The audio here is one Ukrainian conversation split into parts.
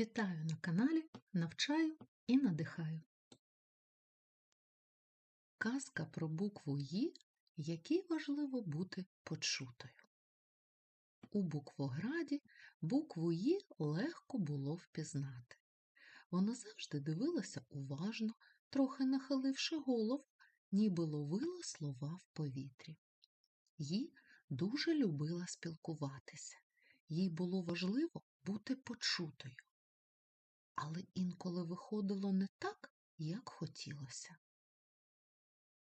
Вітаю на каналі Навчаю і надихаю. Казка про букву «Ї», якій важливо бути почутою. У буквограді букву «Ї» легко було впізнати. Вона завжди дивилася уважно, трохи нахиливши голову, ніби ловила слова в повітрі. Їй дуже любила спілкуватися. Їй було важливо бути почутою. Але інколи виходило не так, як хотілося.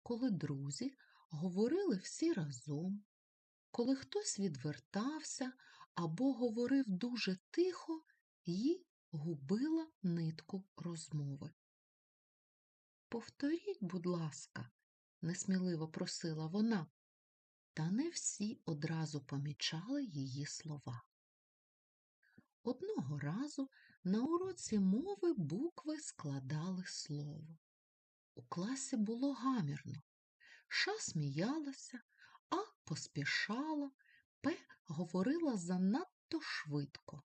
Коли друзі говорили всі разом, коли хтось відвертався або говорив дуже тихо, їй губила нитку розмови. Повторіть, будь ласка, несміливо просила вона, та не всі одразу помічали її слова. Одного разу на уроці мови букви складали слово. У класі було гамірно. Ша сміялася, А поспішала, П говорила занадто швидко.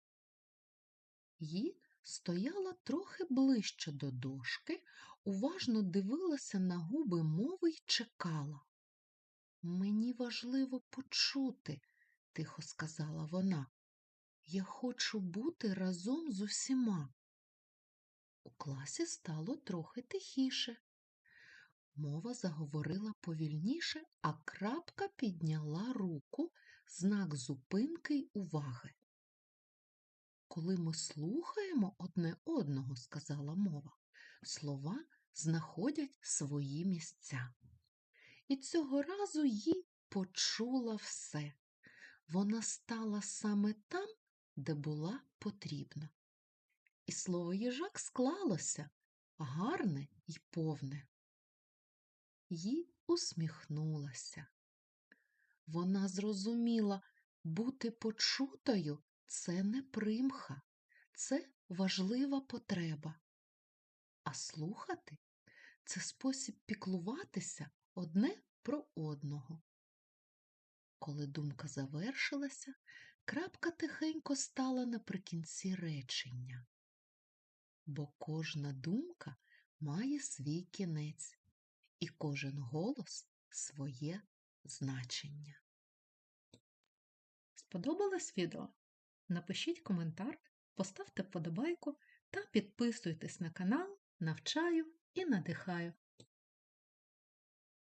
Ї стояла трохи ближче до дошки, уважно дивилася на губи мови й чекала. Мені важливо почути, тихо сказала вона. Я хочу бути разом з усіма. У класі стало трохи тихіше. Мова заговорила повільніше, а крапка підняла руку знак зупинки й уваги. Коли ми слухаємо одне одного, сказала мова, слова знаходять свої місця. І цього разу їй почула все. Вона стала саме там, де була потрібна. І слово їжак склалося гарне й повне. Їй усміхнулася. Вона зрозуміла, бути почутою це не примха, це важлива потреба. А слухати це спосіб піклуватися одне про одного. Коли думка завершилася, крапка тихенько стала наприкінці речення. Бо кожна думка має свій кінець, і кожен голос своє значення. Сподобалось відео? Напишіть коментар, поставте вподобайку та підписуйтесь на канал Навчаю і надихаю.